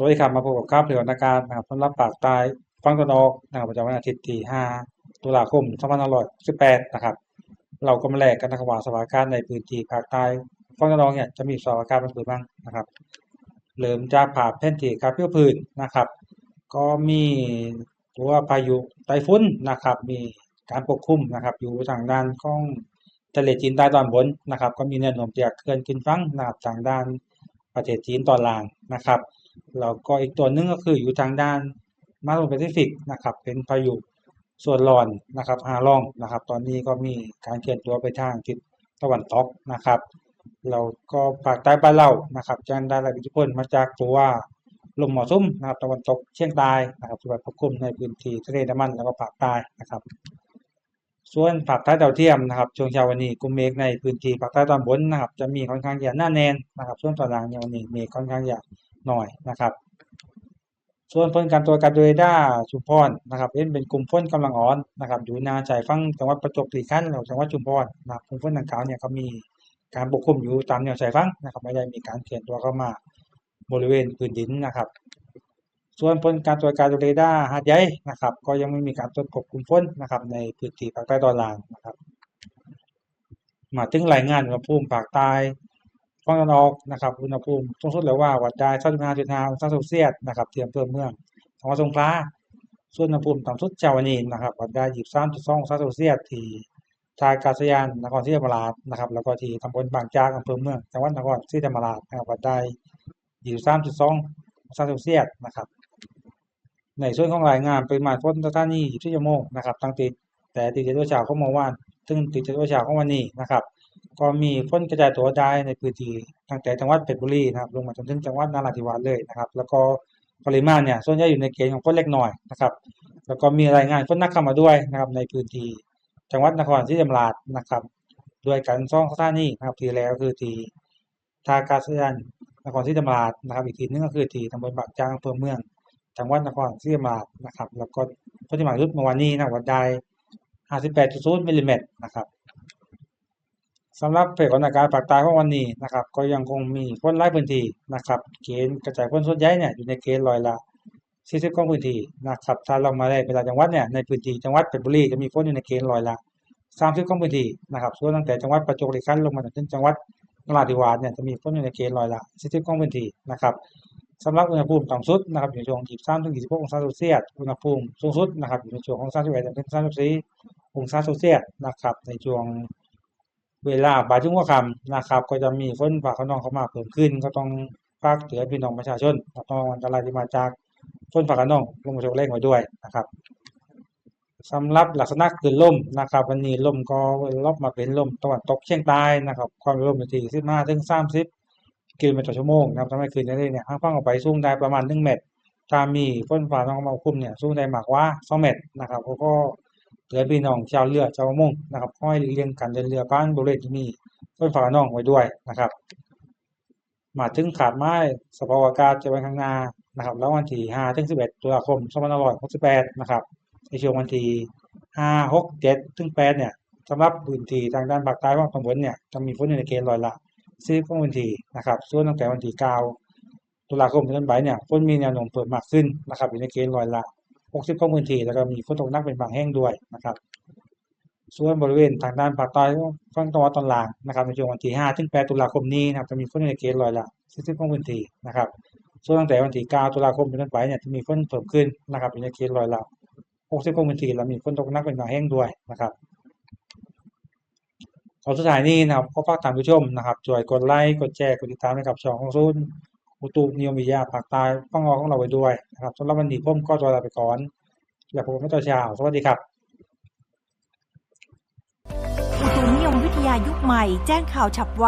สวัสดีครับมาพบกับข้าวเผยนาการนะครับสำหรับปากใต้ฟังตะนออกนะครับประจำวันอาทิตย์ที่ 5 ตุลาคม 2518 นะครับ เราก็มาแลกกันนะครับว่าสถานการณ์ในพื้นที่ภาคใต้ฟังตะนออกเนี่ยจะมีสถานการณ์เป็นผืนบ้างนะครับเริ่มจากภาพแผนที่ครับเพื่อพื้นนะครับ ก็มีตัวพายุไต้ฝุ่นนะครับ มีการปกคลุมนะครับ อยู่ทางด้านของทะเลจีนใต้ตอนบนนะครับ ก็มีแนวโน้มจะเคลื่อนขึ้นฝั่งนะครับทางด้านประเทศจีนตอนล่างนะครับ แล้วก็อีกตัวหนึงก็คืออยู่ทางด้านมาโรแปซิฟิกนะครับ เป็นพายุส่วนร้อนนะครับฮาลองนะครับ ตอนนี้ก็มีการเคลื่อนตัวไปทางทิศตะวันตกนะครับแล้วก็ภาคใต้บ้านเรานะครับจะได้รับอิทธิพลมาจากตัวลมหมอซุ่มนะครับตะวันตกเชียงใต้นะครับที่ว่าปกคลุมในพื้นที่ทะเลนดามันแล้วก็ภาคใต้นะครับ ส่วนภาคใต้ดาวเทียมนะครับช่วงเช้าวันนี้กลุ่มเมฆในพื้นที่ภาคใต้ตอนบนนะครับจะมีค่อนข้างจะหนาแน่นนะครับ ส่วนตอนล่างเนี่ยวันนี้เมฆค่อนข้างจะน้อยนะครับ ส่วนฝนการตัวการโดยด้าชุมพรนะครับเป็นเป็นกลุ่มฝนกำลังอ่อนนะครับอยู่นาใจฟังจังหวัดประจวบคีรีขันธ์แล้วจังหวัดชุมพรนะครับกลุ่มฝนดังกล่าวเนี่ยก็มีการปกคลุมอยู่ตามแนวชายฝั่งนะครับไม่ได้มีการเคลื่อนตัวเข้ามาบริเวณพื้นดินนะครับ ส่วนผลการตรวจการโดยเรดาร์หาดใหญ่นะครับ ก็ยังไม่มีการตรวจควบคุมฝนนะครับ ในพื้นที่ภาคใต้ตอนล่างนะครับ มาถึงรายงานอุณหภูมิภาคใต้ ฝั่งตะวันออกนะครับอุณหภูมิสูงสุดแล้วว่าวัดได้35.5องศาเซลเซียสนะครับเทียมเพิ่มเมืองจังหวัดสงขลาส่วนอุณหภูมิต่ำสุดเช้าวันนี้นะครับวัดได้23.2องศาเซลเซียสที่ท่าอากาศยานนครศรีธรรมราชนะครับแล้วก็ที่ตำบลบางจากอำเภอเมืองจังหวัดนครศรีธรรมราชนะครับวัดได้23.2องศาเซลเซียสนะครับในส่วนของรายงานปริมาณฝนต่อท่านี้24ชั่วโมงนะครับตั้งติดแต่ติดจากตัวเช้าของเมื่อวานถึงติดจากตัวเช้าของวันนี้นะครับ ก็มีฝนกระจายตัวได้ในพื้นที่ตั้งแต่จังหวัดเพชรบุรีนะครับลงมาจนถึงจังหวัดนราธิวาสเลยนะครับ แล้วก็ปริมาณเนี่ยส่วนใหญ่อยู่ในเกณฑ์ของฝนเล็กน้อยนะครับ แล้วก็มีรายงานฝนนักเข้ามาด้วยนะครับในพื้นที่จังหวัดนครศรีธรรมราชนะครับ ด้วยกันสองสถานีนะครับทีแรกก็คือที่ท่าอากาศยานนครศรีธรรมราชนะครับ อีกทีนึงก็คือที่ตำบลบางจากอำเภอเมือง จังหวัดนครศรีธรรมราชนะครับ แล้วก็ปริมาณยุดเมื่อวานนี้นะวัดได้58.0มิลลิเมตรนะครับ สำหรับเพจของอากาศภาคใต้ของวันนี้นะครับ ก็ยังคงมีฝนหลายพื้นที่นะครับเกณฑ์กระจายฝนส่วนใหญ่เนี่ยอยู่ในเกณฑ์ร้อยละ40ของพื้นที่นะครับถ้าเรามาได้เวลาจังหวัดเนี่ยในพื้นที่จังหวัดเพชรบุรีจะมีฝนอยู่ในเกณฑ์ร้อยละ30ของพื้นที่นะครับส่วนตั้งแต่จังหวัดประจวบคีรีขันธ์ลงมาจนถึงจังหวัดนราธิวาสเนี่ยจะมีฝนอยู่ในเกณฑ์ร้อยละ40ของพื้นที่นะครับสำหรับอุณหภูมิต่ำสุดนะครับอยู่ในช่วง23ถึง26องศาเซลเซียสอุณหภูมิสูงสุดนะครับอยู่ในช่วงของ31ถึง34องศาเซลเซียสนะครับในช่วง เวลาบ่ายถึงหัวค่ำนะครับ ก็จะมีฝนฟ้าขนองเข้ามาเพิ่มขึ้น ก็ต้องฝากเตือนพี่น้องประชาชนรับระวังอันตรายที่มาจากฝนฟ้าขนองลงมาโชกแรงไว้ด้วยนะครับสำหรับลักษณะคลื่นลมนะครับ วันนี้ลมก็ลบมาเป็นลมตะวันตกเฉียงใต้นะครับ ความเร็วลมอยู่ที่15ถึง30กิโลเมตรต่อชั่วโมงนะครับทำให้คืนนี้เนี่ยข้างฟังออกไปสูงได้ประมาณ1เมตรถ้ามีฝนฟ้าน้องมาคุ้มเนี่ยสูงได้มากกว่า2เมตรนะครับเขาก็ เตือพี่น้องชาวเรือชาวประมงนะครับห้อยเลี่ยงการเดินเรือบ้านบริเวณที่มีฝนฟ้าน้องไว้ด้วยนะครับมาถึงขาดไม้สภาพอากาศจะไปข้างหน้านะครับ แล้ววันที่5ถึง11ตุลาคม2568นะครับในช่วงวันที่5 6 7ถึง8เนี่ยสำหรับพื้นที่ทางด้านภาคใต้ฝั่งตะวันเนี่ยจะมีฝนอยู่ในเกณฑ์ร้อยละซีของวันที่นะครับส่วนตั้งแต่วันที่9ตุลาคมเป็นต้นไปเนี่ยฝนมีแนวโน้มเพิ่มมากขึ้นนะครับอยู่ในเกณฑ์ร้อยละ 60ของพื้นที่แล้วก็มีฝนตกหนักเป็นบางแห่งด้วยนะครับ ส่วนบริเวณทางด้านภาคใต้ฝั่งตะวันตอนล่างนะครับในช่วงวันที่5ถึง8ตุลาคมนี้นะครับจะมีฝนในเกณฑ์ร้อยละ40ของพื้นที่นะครับส่วนตั้งแต่วันที่9ตุลาคมเป็นต้นไปเนี่ยจะมีฝนเพิ่มขึ้นนะครับในเกณฑ์ร้อยละ60ของพื้นที่แล้วมีฝนตกหนักเป็นบางแห่งด้วยนะครับขอสุดท้ายนี้นะครับขอฝากท่านผู้ชมนะครับช่วยกดไลค์กดแชร์กดติดตามให้กับช่องของศูน อุตุนิยมวิทยาภาคใต้ฟังออกของเราไว้ด้วยนะครับสำหรับวันนี้ผมก็ตัวลาไปก่อน แล้วพบกันในตอนเช้าสวัสดีครับอุตุนิยมวิทยายุคใหม่แจ้งข่าวฉับไว